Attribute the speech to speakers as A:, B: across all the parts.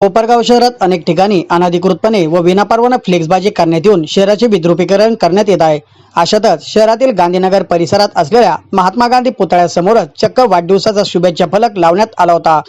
A: कोपरगाव शहरात अनेक ठिकाणी अनधिकृतपणे व विनापरवाना फ्लेक्सबाजी करण्यात येऊन शहराचे विद्रुपीकरण करण्यात येत आहे. अशातच शहरातील गांधीनगर परिसरात असलेल्या महात्मा गांधी पुतळ्यासमोरच चक्क वाढदिवसाचा शुभेच्छा फलक लावण्यात आला होता.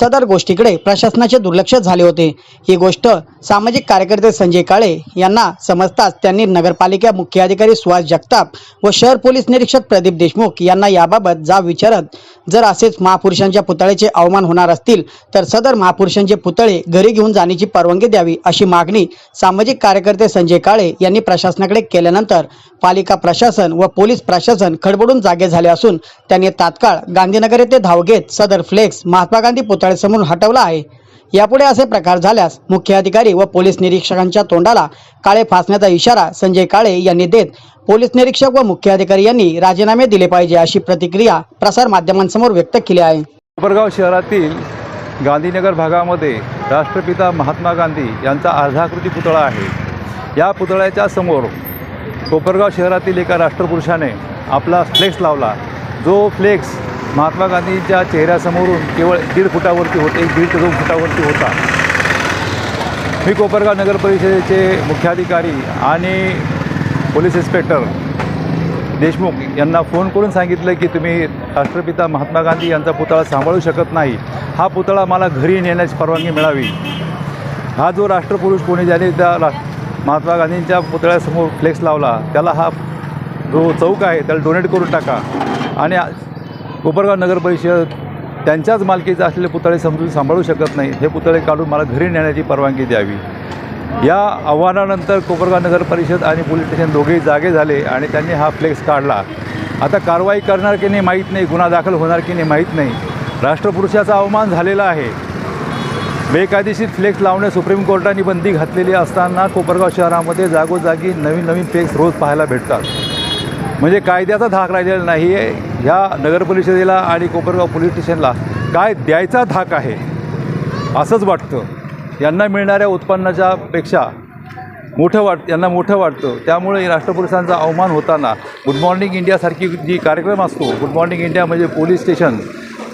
A: सदर गोष्टीकडे प्रशासनाचे दुर्लक्ष झाले होते. ही गोष्ट सामाजिक कार्यकर्ते संजय काळे यांना समजताच त्यांनी नगरपालिका मुख्य अधिकारी सुहास जगताप व शहर पोलीस निरीक्षक प्रदीप देशमुख यांना याबाबत जाब विचारत जर असेच महापुरुषांच्या पुतळ्याचे अवमान होणार असतील तर सदर महापुरुषांचे पुतळे घरी घेऊन जाण्याची परवानगी द्यावी अशी मागणी सामाजिक कार्यकर्ते संजय काळे यांनी प्रशासनाकडे केल्यानंतर पालिका प्रशासन व पोलीस प्रशासन खडबडून जागे झाले असून त्यांनी तात्काळ गांधीनगर येथे धाव घेत सदर फ्लेक्स महात्मा गांधी पुतळ्यासमोर हटवला आहे. यापुढे असे प्रकार झाल्यास मुख्य अधिकारी व पोलीस निरीक्षकांच्या तोंडाला काळे फासण्याचा इशारा संजय काळे यांनी देत पोलीस निरीक्षक व मुख्य अधिकारी यांनी राजीनामे दिले पाहिजे अशी प्रतिक्रिया प्रसार माध्यमांसमोर व्यक्त केली आहे.
B: कोपरगाव शहरातील गांधीनगर भागामध्ये राष्ट्रपिता महात्मा गांधी यांचा अर्धाकृती पुतळा आहे. या पुतळ्याच्या समोर कोपरगाव शहरातील एका राष्ट्रपुरुषाने आपला फ्लेक्स लावला. जो फ्लेक्स महात्मा गांधींच्या चेहऱ्यासमोरून केवळ दीड फुटावरती होते एक दीड ते दोन फुटावरती होता. मी कोपरगाव नगर परिषदेचे मुख्याधिकारी आणि पोलीस इन्स्पेक्टर देशमुख यांना फोन करून सांगितलं की तुम्ही राष्ट्रपिता महात्मा गांधी यांचा पुतळा सांभाळू शकत नाही. हा पुतळा मला घरी नेण्याची परवानगी मिळावी. हा जो राष्ट्रपुरुष कोणी ज्याने त्या रा महात्मा गांधींच्या पुतळ्यासमोर फ्लेक्स लावला त्याला हा जो चौक आहे त्याला डोनेट करून टाका. आणि कोपरगाव नगर परिषद त्यांच्याच मालकीचे असलेले पुतळे समजून सांभाळू शकत नाही. हे पुतळे काढून मला घरी नेण्याची परवानगी द्यावी. या आव्हानानंतर कोपरगाव नगर परिषद आणि पोलीस स्टेशन दोघेही जागे झाले आणि त्यांनी हा फ्लेक्स काढला. आता कारवाई करणार की नाही माहीत नाही गुन्हा दाखल होणार की नाही माहीत नाही. राष्ट्रपुरुषाचा अवमान झालेला आहे. बेकायदेशीर फ्लेक्स लावणे सुप्रीम कोर्टाने बंदी घातलेली असताना कोपरगाव शहरामध्ये जागोजागी नवीन नवीन फ्लेक्स रोज पाहायला भेटतात. म्हणजे कायद्याचा धाक राहिलेला नाही आहे. ह्या नगर परिषदेला आणि कोपरगाव पोलीस स्टेशनला काय द्यायचा धाक आहे? असंच वाटतं. यांना मिळणाऱ्या उत्पन्नाच्या पेक्षा मोठं वाट यांना मोठं वाटतं. त्यामुळे राष्ट्रपुरुषांचा अवमान होताना गुड मॉर्निंग इंडियासारखी जी कार्यक्रम असतो गुड मॉर्निंग इंडिया म्हणजे पोलीस स्टेशन.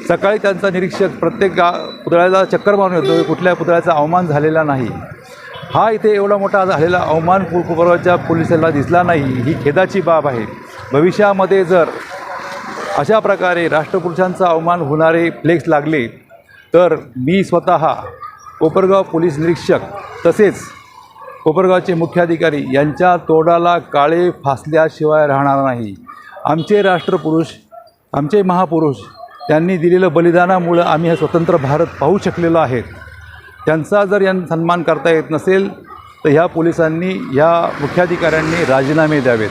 B: सकाळी त्यांचा निरीक्षक प्रत्येक गा पुतळ्याला चक्कर मारून येतो कुठल्या पुतळ्याचा अवमान झालेला नाही. हा इथे एवढा मोठा झालेला अवमान कोपरगावच्या पोलिसांना दिसला नाही. ही खेदाची बाब आहे. भविष्यामध्ये जर अशा प्रकारे राष्ट्रपुरुषांचा अवमान होणारे फ्लेक्स लागले तर मी स्वतः कोपरगाव पोलीस निरीक्षक तसेच कोपरगावचे मुख्याधिकारी यांच्या तोडाला काळे फासल्याशिवाय राहणार नाही. आमचे राष्ट्रपुरुष आमचे महापुरुष त्यांनी दिलेलं बलिदानामुळं आम्ही हा स्वतंत्र भारत पाहू शकलेलो आहेत. त्यांचा जर यांना सन्मान करता येत नसेल तर ह्या पोलिसांनी ह्या मुख्याधिकाऱ्यांनी राजीनामे द्यावेत.